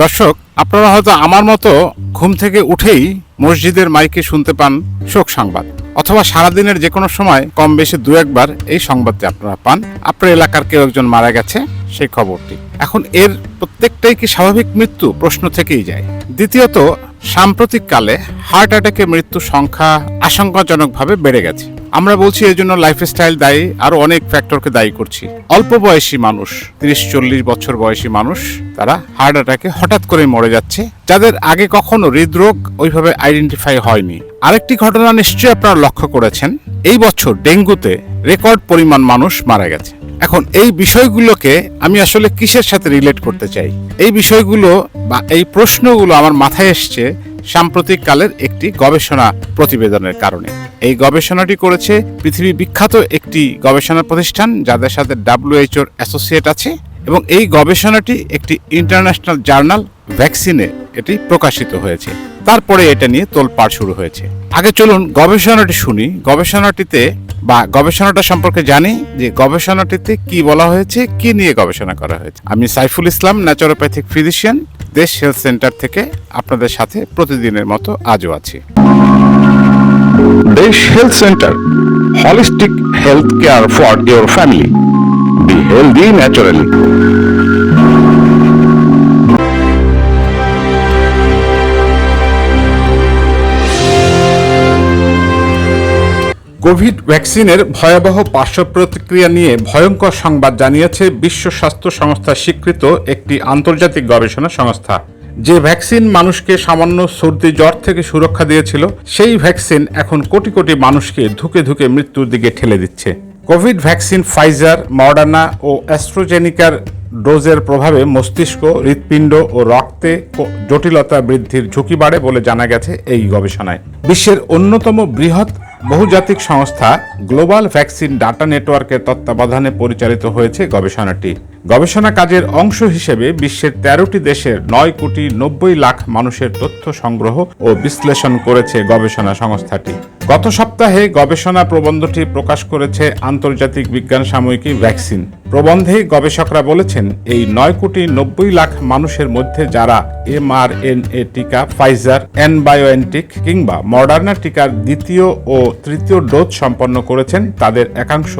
দর্শক, আপনারা হয়তো আমার মতো ঘুম থেকে উঠেই মসজিদের মাইকে শুনতে পান শোক সংবাদ, অথবা সারাদিনের যে কোনো সময় কম বেশি দু একবার এই সংবাদটি আপনারা পান। আপনার এলাকার কেউ একজন মারা গেছে, সেই খবরটি। এখন এর প্রত্যেকটাই কি স্বাভাবিক মৃত্যু? প্রশ্ন থেকেই যায়। দ্বিতীয়ত সাম্প্রতিক কালে হার্ট অ্যাটাকে মৃত্যুর সংখ্যা আশঙ্কাজনকভাবে বেড়ে গেছে। আমরা বলছি এর জন্য লাইফস্টাইল দায়ী, আরও অনেক ফ্যাক্টরকে দায়ী করছি। অল্প বয়সী মানুষ, তিরিশ, চল্লিশ বছর বয়সী মানুষ, তারা হার্ট অ্যাটাকে হঠাৎ করে মরে যাচ্ছে। যাদের আগে কখনো হৃদরোগ ওইভাবে আইডেন্টিফাই হয়নি। আরেকটি ঘটনা নিশ্চয়ই আপনারা লক্ষ্য করেছেন, এই বছর ডেঙ্গুতে রেকর্ড পরিমাণ মানুষ মারা গেছে। এখন এই বিষয়গুলোকে আমি আসলে কিসের সাথে রিলেট করতে চাই? এই বিষয়গুলো বা এই প্রশ্নগুলো আমার মাথায় এসছে সাম্প্রতিক কালের একটি গবেষণা প্রতিবেদনের কারণে। এই গবেষণাটি করেছে পৃথিবী বিখ্যাত একটি গবেষণা প্রতিষ্ঠান, যাদের সাথে ডাব্লিউএইচওর অ্যাসোসিয়েট আছে এবং এই গবেষণাটি একটি ইন্টারন্যাশনাল জার্নাল ভ্যাকসিনে এটি প্রকাশিত হয়েছে। তারপরে এটা নিয়ে তোলপাড় শুরু হয়েছে। আগে চলুন গবেষণাটি শুনি। গবেষণাটিতে বা গবেষণাটা সম্পর্কে জানি যে গবেষণাটিতে কি বলা হয়েছে, কি নিয়ে গবেষণা করা হয়েছে। আমি Saiful Islam naturopathic physician Desh health center থেকে আপনাদের সাথে প্রতিদিনের মতো আজও আছি। Desh health center holistic health care for your family be healthy naturally covid ভ্যাকসিনের ভয়াবহ পার্শ্ব প্রতিক্রিয়া নিয়ে ভয়ঙ্কর সংবাদ জানিয়েছে বিশ্ব স্বাস্থ্য সংস্থা স্বীকৃত একটি আন্তর্জাতিক গবেষণা সংস্থা। যে ভ্যাকসিন মানুষকে সামান্য সর্দি জ্বর থেকে সুরক্ষা দিয়েছিল, সেই ভ্যাকসিন এখন কোটি কোটি মানুষকে ধুকে ধুকে মৃত্যুর দিকে ঠেলে দিচ্ছে। কোভিড ভ্যাকসিন ফাইজার, মডার্না ও অ্যাস্ট্রোজেনিকার ডোজের প্রভাবে মস্তিষ্ক, হৃৎপিণ্ড ও রক্তে জটিলতা বৃদ্ধির ঝুঁকি বাড়ে বলে জানা গেছে এই গবেষণায়। বিশ্বের অন্যতম বৃহৎ বহুজাতিক সংস্থা গ্লোবাল ভ্যাকসিন ডাটা নেটওয়ার্কের তত্ত্বাবধানে পরিচালিত হয়েছে গবেষণাটি। গবেষণা কাজের অংশ হিসেবে বিশ্বের তেরোটি দেশের নয় কোটি নব্বই লাখ মানুষের তথ্য সংগ্রহ ও বিশ্লেষণ করেছে গবেষণা সংস্থাটি। গত সপ্তাহে গবেষণা প্রবন্ধটি প্রকাশ করেছে আন্তর্জাতিক বিজ্ঞান সাময়িকী ভ্যাকসিন। প্রবন্ধে গবেষকরা বলেছেন, এই নয় কোটি নব্বই লাখ মানুষের মধ্যে যারা এমআরএনএ টিকা ফাইজার, অ্যানবায়োএনটিক কিংবা মডার্না টিকার দ্বিতীয় ও তৃতীয় ডোজ সম্পন্ন করেছেন, তাদের একাংশ।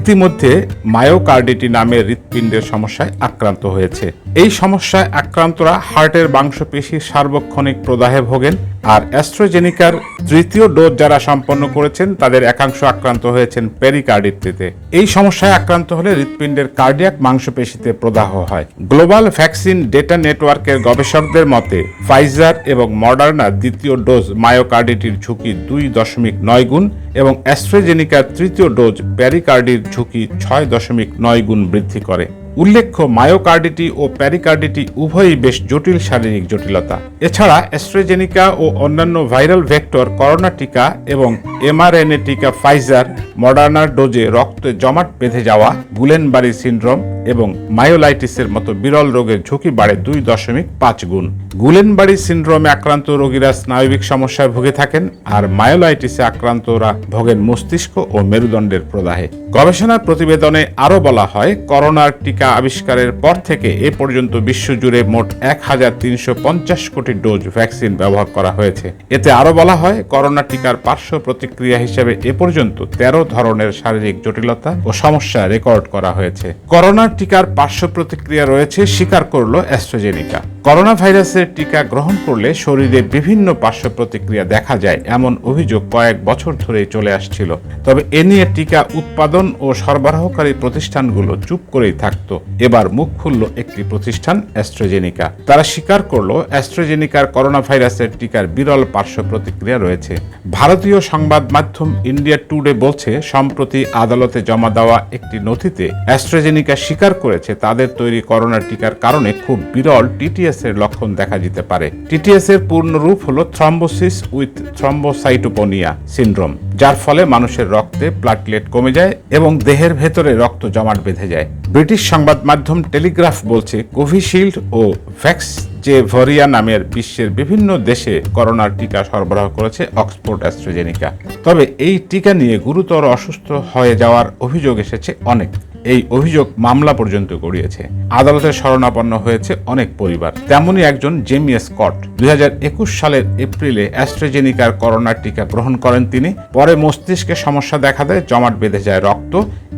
ইতিমধ্যে মায়োকার্ডিটি নামের হৃৎপিণ্ডের সমস্যায় আক্রান্ত হয়েছে। এই সমস্যায় আক্রান্তরা হার্টের মাংসপেশির সার্বক্ষণিক প্রদাহে ভোগেন আর অ্যাস্ট্রোজেনিকার তৃতীয় ডোজ যারা সম্পন্ন করেছেন, তাদের একাংশ আক্রান্ত হয়েছেন পেরিকার্ডিটিতে। এই সমস্যায় আক্রান্ত হলে হৃৎপিণ্ডের কার্ডিয়াক মাংসপেশিতে প্রদাহ হয়। গ্লোবাল ভ্যাকসিন ডেটা নেটওয়ার্কের গবেষকদের মতে, ফাইজার এবং মডার্নার দ্বিতীয় ডোজ মায়োকার্ডিটির ঝুঁকি দুই দশমিক নয় গুণ এবং অ্যাস্ট্রোজেনিকার তৃতীয় ডোজ প্যারিকার্ডির ঝুঁকি ছয় দশমিক নয় গুণ বৃদ্ধি করে। উল্লেখ্য মায়োকার্ডিটি ও প্যারিকার্ডিটি উভয়ই বেশ জটিল শারীরিক জটিলতা। এছাড়া অ্যাস্ট্রেজেনিকা ও অন্যান্য ভাইরাল ভেক্টর, করোনা টিকা এবং এমআরএনএ টিকা ফাইজার মডার্নার ডোজে রক্তে জমাট বেঁধে যাওয়া গুলেনবারি সিনড্রোম এবং মায়োলাইটিসের মতো বিরল রোগের ঝুঁকি বাড়ে দুই দশমিক পাঁচ গুণ। গুলেনবারি সিন্ড্রোমে আক্রান্ত রোগীরা স্নায়বিক সমস্যায় ভুগে থাকেন আর মায়োলাইটিসে আক্রান্তরা ভোগেন মস্তিষ্ক ও মেরুদণ্ডের প্রদাহে। গবেষণার প্রতিবেদনে আরও বলা হয়, করোনার টিকা আবিষ্কারের পর থেকে এ পর্যন্ত বিশ্বজুড়ে মোট এক হাজার তিনশো পঞ্চাশ কোটি ডোজ ভ্যাকসিন ব্যবহার করা হয়েছে। এতে আরও বলা হয়, করোনা টিকার পার্শ্ব প্রতিক্রিয়া হিসেবে এ পর্যন্ত তেরো ধরনের শারীরিক জটিলতা ও সমস্যা রেকর্ড করা হয়েছে। করোনার টিকার পার্শ্ব প্রতিক্রিয়া রয়েছে স্বীকার করল অ্যাস্ট্রোজেনিকা। করোনা ভাইরাসের টিকা গ্রহণ করলে শরীরে বিভিন্ন পার্শ্ব প্রতিক্রিয়া দেখা যায় এমন অভিযোগ কয়েক বছর ধরেই চলে আসছিল। তবে এ নিয়ে টিকা উৎপাদন ও সরবরাহকারী প্রতিষ্ঠানগুলো চুপ করেই থাকতো। এবার মুখ খুলল একটি প্রতিষ্ঠান, অ্যাস্ট্রোজেনিকা। তারা স্বীকার করল অ্যাস্ট্রোজেনিকার করোনা ভাইরাসের টিকার বিরল পার্শ্ব প্রতিক্রিয়া রয়েছে। ভারতীয় সংবাদ মাধ্যম ইন্ডিয়া টুডে বলছে, সম্প্রতি আদালতে জমা দেওয়া একটি নথিতে অ্যাস্ট্রোজেনিকা স্বীকার করেছে তাদের তৈরি করোনা টিকার কারণে খুব বিরল টিটিএস এর লক্ষণ দেখা যেতে পারে। টিটিএস এর পূর্ণ রূপ হলো থ্রম্বোসিস উইথ থ্রম্বোসাইটোপোনিয়া সিনড্রোম, যার ফলে মানুষের রক্তে প্লাটলেট কমে যায় এবং দেহের ভেতরে রক্ত জমাট বেঁধে যায়। ব্রিটিশ সংবাদ মাধ্যম টেলিগ্রাফ বলছে, কোভিশিল্ড ও ভ্যাক্স যে ভরিয়া নামের বিশ্বের বিভিন্ন দেশে করোনার টিকা সরবরাহ করেছে অক্সফোর্ড অ্যাস্ট্রোজেনিকা। তবে এই টিকা নিয়ে গুরুতর অসুস্থ হয়ে যাওয়ার অভিযোগ এসেছে অনেক। এই অভিযোগ মামলা পর্যন্ত গড়িয়েছে। আদালতের শরণাপন্ন হয়েছে অনেক পরিবার। তেমনই একজন জেমি স্কট। দুই হাজার একুশ সালের এপ্রিলে অ্যাস্ট্রেজেনিকার করোনার টিকা গ্রহণ করেন তিনি। পরে মস্তিষ্কে সমস্যা দেখা দেয়, জমাট বেঁধে যায় রক্ত।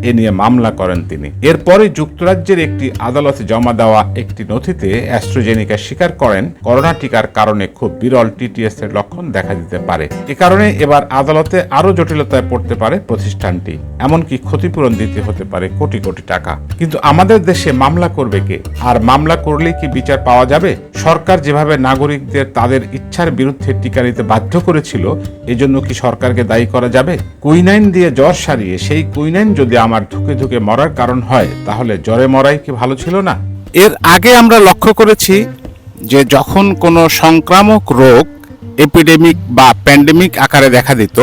এ নিয়ে মামলা করেন তিনি। এরপরে যুক্তরাজ্যের একটি আদালতে জমা দেওয়া একটি নথিতে অ্যাস্ট্রোজেনিকা স্বীকার করেন। করোনা টিকার কারণে খুব বিরল টিটিএস এর লক্ষণ দেখা দিতে পারে। এ কারণে এবার আদালতে আরও জটিলতায় পড়তে পারে প্রতিষ্ঠানটি। এমনকি ক্ষতিপূরণ দিতে হতে পারে কোটি কোটি টাকা। কিন্তু আমাদের দেশে মামলা করবে কে? আর মামলা করলেই কি বিচার পাওয়া যাবে? সরকার যেভাবে নাগরিকদের তাদের ইচ্ছার বিরুদ্ধে টিকা নিতে বাধ্য করেছিল, এজন্য কি সরকারকে দায়ী করা যাবে? কুইনাইন দিয়ে জ্বর সারিয়ে সেই কুইনাইন যদি আমার ধুকে ধুকে মরার কারণ হয়, তাহলে জ্বরে মরাই কি ভালো ছিল না? এর আগে আমরা লক্ষ্য করেছি যে যখন কোনো সংক্রামক রোগ এপিডেমিক বা প্যান্ডেমিক আকারে দেখা দিত,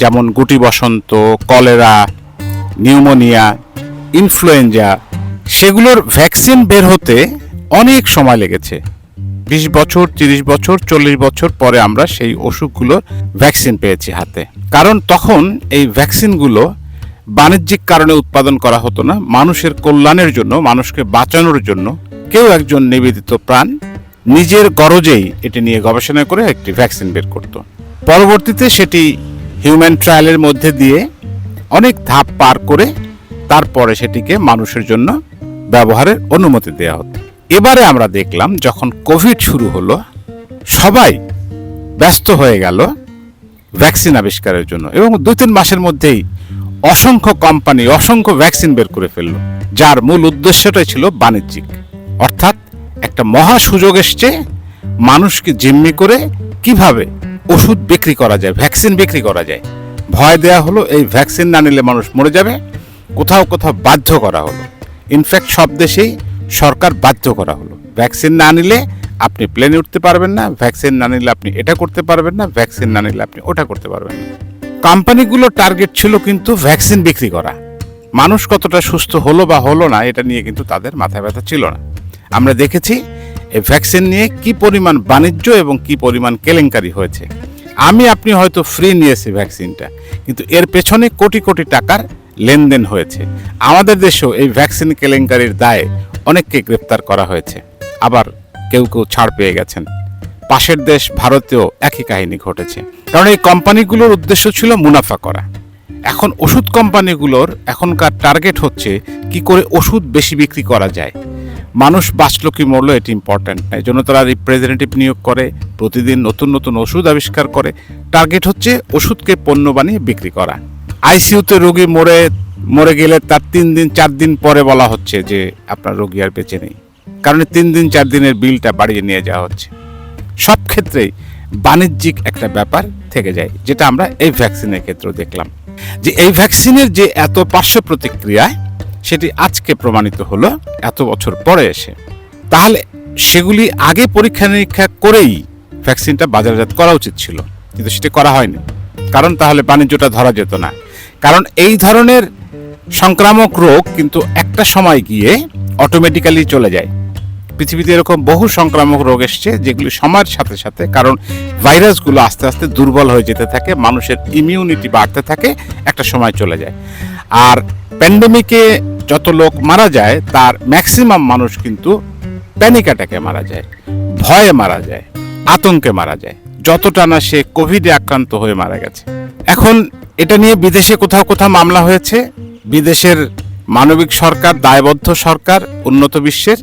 যেমন গুটি বসন্ত, কলেরা, নিউমোনিয়া, ইনফ্লুয়েঞ্জা, সেগুলোর ভ্যাকসিন বের হতে অনেক সময় লেগেছে। বিশ বছর, তিরিশ বছর, চল্লিশ বছর পরে আমরা সেই অসুখগুলোর ভ্যাকসিন পেয়েছি হাতে। কারণ তখন এই ভ্যাকসিনগুলো বাণিজ্যিক কারণে উৎপাদন করা হতো না। মানুষের কল্যাণের জন্য, মানুষকে বাঁচানোর জন্য কেউ একজন নিবেদিত প্রাণ নিজের গরজেই এটি নিয়ে গবেষণা করে একটি ভ্যাকসিন বের করত। পরবর্তীতে সেটি হিউম্যান ট্রায়ালের মধ্যে দিয়ে অনেক ধাপ পার করে তারপরে সেটিকে মানুষের জন্য ব্যবহারের অনুমতি দেওয়া হতো। এবারে আমরা দেখলাম, যখন কোভিড শুরু হলো, সবাই ব্যস্ত হয়ে গেল ভ্যাকসিন আবিষ্কারের জন্য এবং দুই তিন মাসের মধ্যেই অসংখ্য কোম্পানি অসংখ্য ভ্যাকসিন বের করে ফেলল, যার মূল উদ্দেশ্যটাই ছিল বাণিজ্যিক। অর্থাৎ একটা মহা সুযোগ এসছে, মানুষকে জিম্মি করে কীভাবে ওষুধ বিক্রি করা যায় ভ্যাকসিন বিক্রি করা যায়। ভয় দেয়া হলো, এই ভ্যাকসিন না নিলে মানুষ মরে যাবে, কোথাও কোথাও বাধ্য করা হলো। ইনফ্যাক্ট সব দেশেই সরকার বাধ্য করা হলো। ভ্যাকসিন না নিলে আপনি প্লেনে উঠতে পারবেন না ভ্যাকসিন না নিলে আপনি এটা করতে পারবেন না ভ্যাকসিন না নিলে আপনি ওটা করতে পারবেন না। কোম্পানিগুলো টার্গেট ছিল কিন্তু ভ্যাকসিন বিক্রি করা। মানুষ কতটা সুস্থ হলো বা হলো না, এটা নিয়ে কিন্তু তাদের মাথায় ব্যথা ছিল না। আমরা দেখেছি এই ভ্যাকসিন নিয়ে কি পরিমাণ বাণিজ্য এবং কি পরিমাণ কেলেঙ্কারি হয়েছে। আমি, আপনি হয়তো ফ্রি নিয়েছি ভ্যাকসিনটা কিন্তু এর পেছনে কোটি কোটি টাকার লেনদেন হয়েছে। আমাদের দেশেও এই ভ্যাকসিন কেলেঙ্কারির দায়ে অনেককে গ্রেপ্তার করা হয়েছে। আবার কেউ কেউ ছাড় পেয়ে গেছেন। পাশের দেশ ভারতেও একই কাহিনী ঘটেছে। কারণ এই কোম্পানিগুলোর উদ্দেশ্য ছিল মুনাফা করা। এখন ওষুধ কোম্পানিগুলোর এখনকার টার্গেট হচ্ছে কি করে ওষুধ বেশি বিক্রি করা যায়। মানুষ বাঁচলো কি মরলো এটি ইম্পর্ট্যান্ট না। এই জন্য তারা রিপ্রেজেন্টেটিভ নিয়োগ করে, প্রতিদিন নতুন নতুন ওষুধ আবিষ্কার করে। টার্গেট হচ্ছে ওষুধকে পণ্য বানিয়ে বিক্রি করা। আইসিইউতে রোগী মরে মরে গেলে তার তিন দিন, চার দিন পরে বলা হচ্ছে যে আপনার রোগী আর বেঁচে নেই। কারণ তিন দিন, চার দিনের বিলটা বাড়িয়ে নিয়ে যাওয়া হচ্ছে। সব ক্ষেত্রেই বাণিজ্যিক একটা ব্যাপার থেকে যায়, যেটা আমরা এই ভ্যাকসিনের ক্ষেত্রেও দেখলাম। যে এই ভ্যাকসিনের যে এত পার্শ্ব প্রতিক্রিয়ায় সেটি আজকে প্রমাণিত হলো, এত বছর পরে এসে। তাহলে সেগুলি আগে পরীক্ষা নিরীক্ষা করেই ভ্যাকসিনটা বাজারজাত করা উচিত ছিল, কিন্তু সেটি করা হয়নি। কারণ তাহলে বাণিজ্যটা ধরা যেত না। কারণ এই ধরনের সংক্রামক রোগ কিন্তু একটা সময় গিয়ে অটোমেটিক্যালি চলে যায়। পৃথিবীতে এরকম বহু সংক্রামক রোগ এসছে, যেগুলি সময়ের সাথে সাথে, কারণ ভাইরাসগুলো আস্তে আস্তে দুর্বল হয়ে যেতে থাকে, মানুষের ইমিউনিটি বাড়তে থাকে, একটা সময় চলে যায়। আর প্যান্ডেমিকে যত লোক মারা যায়, তার ম্যাক্সিমাম মানুষ কিন্তু প্যানিক অ্যাটাকে মারা যায়, ভয়ে মারা যায়, আতঙ্কে মারা যায়, যতটা না সে কোভিডে আক্রান্ত হয়ে মারা গেছে। এখন এটা নিয়ে বিদেশে কোথাও কোথাও মামলা হয়েছে, বিদেশের মানবিক সরকার, দায়বদ্ধ সরকার, উন্নত বিশ্বের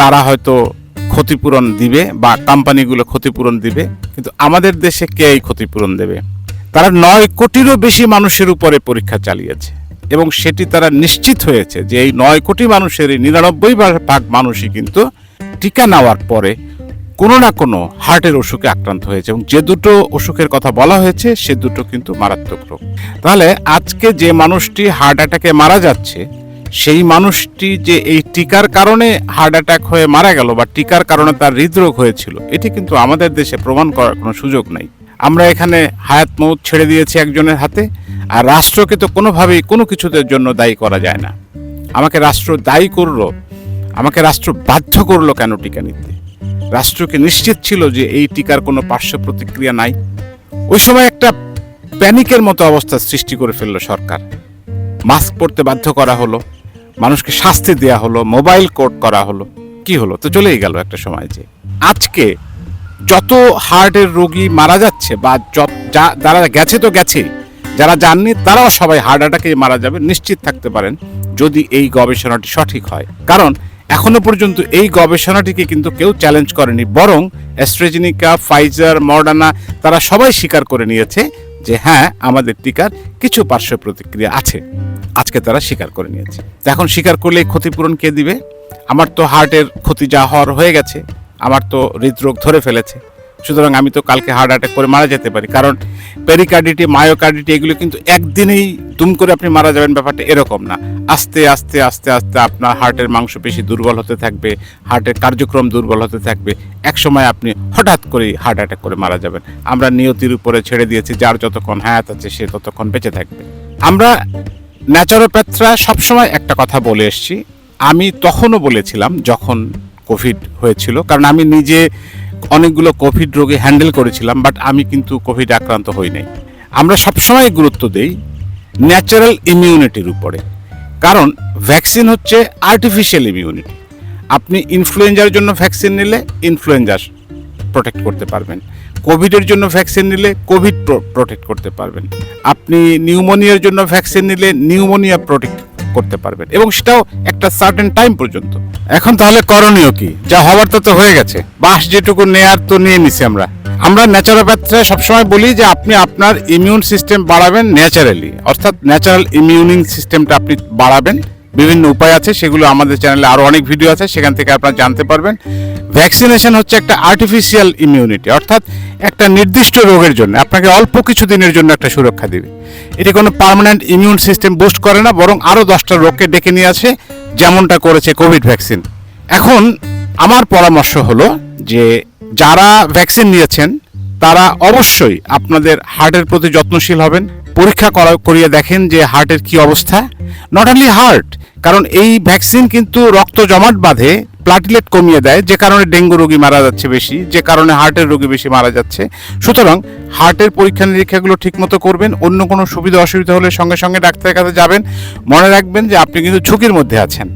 তারা হয়তো ক্ষতিপূরণ দিবে বা কোম্পানিগুলো ক্ষতিপূরণ দিবে, কিন্তু আমাদের দেশে কে এই ক্ষতিপূরণ দেবে? তারা নয় কোটিরও বেশি মানুষের উপরে পরীক্ষা চালিয়েছে এবং সেটি তারা নিশ্চিত হয়েছে যে এই নয় কোটি মানুষের নিরানব্বই ভাগ মানুষই কিন্তু টিকা নেওয়ার পরে কোনো না কোনো হার্টের অসুখে আক্রান্ত হয়েছে এবং যে দুটো অসুখের কথা বলা হয়েছে, সে দুটো কিন্তু মারাত্মক রোগ। তাহলে আজকে যে মানুষটি হার্ট অ্যাটাকে মারা যাচ্ছে, সেই মানুষটি যে এই টিকার কারণে হার্ট অ্যাটাক হয়ে মারা গেল বা টিকার কারণে তার হৃদরোগ হয়েছিল, এটি কিন্তু আমাদের দেশে প্রমাণ করার কোনো সুযোগ নেই। আমরা এখানে হায়াত মৌত ছেড়ে দিয়েছি একজনের হাতে, আর রাষ্ট্রকে তো কোনোভাবেই কোনো কিছুদের জন্য দায়ী করা যায় না। আমাকে রাষ্ট্র দায়ী করল, আমাকে রাষ্ট্র বাধ্য করল কেন টিকা নিতে? রাষ্ট্রকে নিশ্চিত ছিল যে এই টিকার কোনো পার্শ্ব প্রতিক্রিয়া নাই? ওই সময় একটা প্যানিকের মতো অবস্থা সৃষ্টি করে ফেলল সরকার। মাস্ক পরতে বাধ্য করা হলো মানুষকে শাস্তি দেয়া হলো, মোবাইল কোর্ট করা হলো। কি হলো? তো চলেই গেল একটা সময় যে আজকে যত হার্টের রোগী মারা যাচ্ছে বা যা- যারা গেছে তো গেছে যারা যাননি তারাও সবাই হার্ট অ্যাটাকে মারা যাবে, নিশ্চিত থাকতে পারেন যদি এই গবেষণাটি সঠিক হয়। কারণ এখনও পর্যন্ত এই গবেষণাটিকে কিন্তু কেউ চ্যালেঞ্জ করেনি, বরং অ্যাস্ট্রেজেনিকা, ফাইজার, মডার্না তারা সবাই স্বীকার করে নিয়েছে যে হ্যাঁ আমাদের টিকার কিছু পার্শ্ব প্রতিক্রিয়া আছে। আজকে তারা স্বীকার করে নিয়েছে। এখন স্বীকার করলে ক্ষতিপূরণ কে দিবে? আমার তো হার্টের ক্ষতি যা হওয়ার হয়ে গেছে, আমার তো হৃদরোগ ধরে ফেলেছে। সুতরাং আমি তো কালকে হার্ট অ্যাটাক করে মারা যেতে পারি। কারণ পেরিকার্ডিটি মায়োকার্ডিটি এগুলো কিন্তু একদিনেই দুম করে আপনি মারা যাবেন, ব্যাপারটা এরকম না। আস্তে আস্তে আস্তে আস্তে আপনার হার্টের মাংসপেশি দুর্বল হতে থাকবে হার্টের কার্যক্রম দুর্বল হতে থাকবে। এক সময় আপনি হঠাৎ করেই হার্ট অ্যাটাক করে মারা যাবেন। আমরা নিয়তির উপরে ছেড়ে দিয়েছি, যার যতক্ষণ হায়াত আছে সে ততক্ষণ বেঁচে থাকবে। আমরা ন্যাচারোপ্যাথরা সবসময় একটা কথা বলে এসেছি। আমি তখনও বলেছিলাম যখন কোভিড হয়েছিল, কারণ আমি নিজে অনেকগুলো কোভিড রোগে হ্যান্ডেল করেছিলাম, বাট আমি কিন্তু কোভিড আক্রান্ত হই নাই। আমরা সবসময় গুরুত্ব দেই ন্যাচারাল ইমিউনিটির উপরে। কারণ ভ্যাকসিন হচ্ছে আর্টিফিশিয়াল ইমিউনিটি আপনি ইনফ্লুয়েঞ্জার জন্য ভ্যাকসিন নিলে ইনফ্লুয়েঞ্জা প্রোটেক্ট করতে পারবেন। কোভিডের জন্য ভ্যাকসিন নিলে কোভিড প্রোটেক্ট করতে পারবেন। আপনি নিউমোনিয়ার জন্য ভ্যাকসিন নিলে নিউমোনিয়া প্রোটেক্ট করতে পারবেন। এবং সেটাও একটা সার্টেন টাইম পর্যন্ত। এখন তাহলে করণীয় কি? যা হওয়ার তো তো হয়ে গেছে। বাস যেটুকু নেয়ার তো নিয়ে নিছি আমরা। আমরা ন্যাচারোপ্যাথরা সবসময় বলি যে আপনি আপনার ইমিউন সিস্টেম বাড়াবেন ন্যাচারালি অর্থাৎ ন্যাচারাল ইমিউনিং সিস্টেমটা আপনি বাড়াবেন। বিভিন্ন উপায় আছে, সেগুলো আমাদের চ্যানেলে আরও অনেক ভিডিও আছে, সেখান থেকে আপনারা জানতে পারবেন। ভ্যাকসিনেশন হচ্ছে একটা আর্টিফিশিয়াল ইমিউনিটি অর্থাৎ একটা নির্দিষ্ট রোগের জন্য, আপনাকে অল্প কিছু দিনের জন্য একটা সুরক্ষা দেবে। এটি কোনো পার্মানেন্ট ইমিউন সিস্টেম বুস্ট করে না, বরং আরও দশটা রোগকে ডেকে নিয়ে আসে, যেমনটা করেছে কোভিড ভ্যাকসিন এখন আমার পরামর্শ হলো যে, যারা ভ্যাকসিন নিয়েছেন, তারা অবশ্যই আপনাদের হার্টের প্রতি যত্নশীল হবেন, পরীক্ষা করা করিয়ে দেখেন যে হার্টের কি অবস্থা। নট অনলি হার্ট কারণ এই ভ্যাকসিন কিন্তু রক্ত জমাট বাঁধে প্লাটিলেট কমিয়ে দেয়, যে কারণে ডেঙ্গু রোগী মারা যাচ্ছে বেশি, যে কারণে হার্টের রোগী বেশি মারা যাচ্ছে। সুতরাং হার্টের পরীক্ষা নিরীক্ষাগুলো ঠিকমতো করবেন, অন্য কোনো সুবিধা অসুবিধা হলে সঙ্গে সঙ্গে ডাক্তারের কাছে যাবেন। মনে রাখবেন যে আপনি কিন্তু ঝুঁকির মধ্যে আছেন।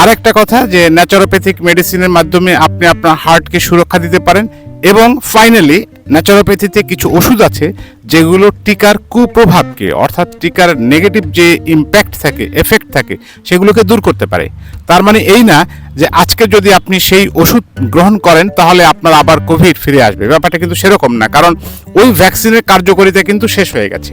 আর একটা কথা যে ন্যাচারোপ্যাথিক মেডিসিনের মাধ্যমে আপনি আপনার হার্টকে সুরক্ষা দিতে পারেন এবং ফাইনালি ন্যাচারোপ্যাথিতে কিছু ওষুধ আছে যেগুলো টিকার কুপ্রভাবকে, অর্থাৎ টিকার নেগেটিভ যে ইম্প্যাক্ট থাকে এফেক্ট থাকে, সেগুলোকে দূর করতে পারে। তার মানে এই না যে আজকে যদি আপনি সেই ওষুধ গ্রহণ করেন, তাহলে আপনার আবার কোভিড ফিরে আসবে। ব্যাপারটা কিন্তু সেরকম না, কারণ ওই ভ্যাকসিনের কার্যকারিতা কিন্তু শেষ হয়ে গেছে।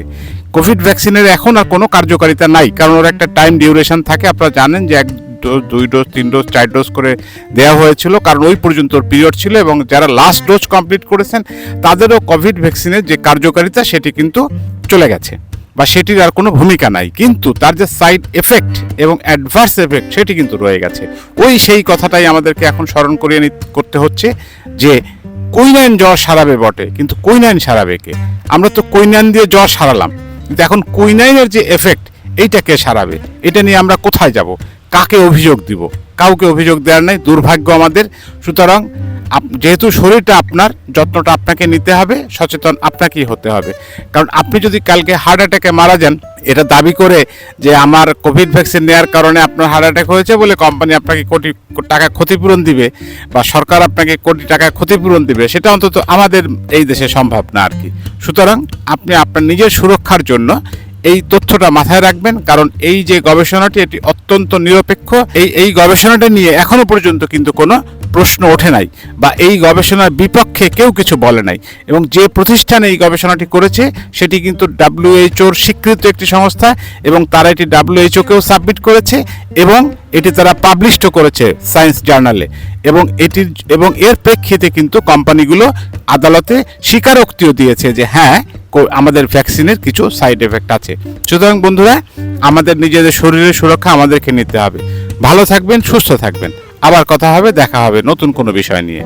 কোভিড ভ্যাকসিনের এখন আর কোনো কার্যকারিতা নাই, কারণ ওর একটা টাইম ডিউরেশন থাকে। আপনারা জানেন যে এক ডোজ দুই ডোজ তিন ডোজ চার ডোজ করে দেওয়া হয়েছিল, কারণ ওই পর্যন্ত পিরিয়ড ছিল এবং যারা লাস্ট ডোজ কমপ্লিট করেছেন, তাদেরও কোভিড ভ্যাকসিনের যে কার্যকারিতা, সেটি কিন্তু চলে গেছে। বা সেটির আর কোনো ভূমিকা নাই। কিন্তু তার যে সাইড এফেক্ট এবং অ্যাডভার্স এফেক্ট সেটি কিন্তু রয়ে গেছে। ওই সেই কথাটাই আমাদেরকে এখন স্মরণ করিয়ে করতে হচ্ছে যে কুইনাইন জ্বর সারাবে বটে, কিন্তু কুইনাইন সারাবে কে? আমরা তো কুইনাইন দিয়ে জ্বর সারালাম। কিন্তু এখন কুইনাইনের যে এফেক্ট এইটাকে সারাবে? এটা নিয়ে আমরা কোথায় যাব? কাকে অভিযোগ দিব? কাউকে অভিযোগ দেওয়ার নাই, দুর্ভাগ্য আমাদের। সুতরাং যেহেতু শরীরটা আপনার, যত্নটা আপনাকে নিতে হবে, সচেতন আপনাকেই হতে হবে। কারণ আপনি যদি কালকে হার্ট অ্যাটাকে মারা যান, এটা দাবি করে যে আমার কোভিড ভ্যাকসিন নেওয়ার কারণে আপনার হার্ট অ্যাটাক হয়েছে বলে কোম্পানি আপনাকে কোটি, টাকা ক্ষতিপূরণ দিবে বা সরকার আপনাকে কোটি টাকা ক্ষতিপূরণ দিবে, সেটা অন্তত আমাদের এই দেশে সম্ভব না আর কি। সুতরাং আপনি আপনার নিজের সুরক্ষার জন্য এই তথ্যটা মাথায় রাখবেন, কারণ এই যে গবেষণাটি এটি অত্যন্ত নিরপেক্ষ। এই এই গবেষণাটা নিয়ে এখনও পর্যন্ত কিন্তু কোনো প্রশ্ন ওঠে নাই বা এই গবেষণার বিপক্ষে কেউ কিছু বলে নাই। এবং যে প্রতিষ্ঠান এই গবেষণাটি করেছে, সেটি কিন্তু ডাব্লিউএইচওর স্বীকৃত একটি সংস্থা এবং তারা এটি ডাব্লিউএইচওকেও সাবমিট করেছে এবং এটি তারা পাবলিশও করেছে সায়েন্স জার্নালে। এবং এটির, এবং এর প্রেক্ষিতে কিন্তু কোম্পানিগুলো আদালতে স্বীকারোক্তিও দিয়েছে যে হ্যাঁ আমাদের ভ্যাকসিনের কিছু সাইড এফেক্ট আছে। সুতরাং বন্ধুরা, আমাদের নিজেদের শরীরের সুরক্ষা আমাদেরকে নিতে হবে। ভালো থাকবেন, সুস্থ থাকবেন। আবার কথা হবে, দেখা হবে নতুন কোনো বিষয় নিয়ে।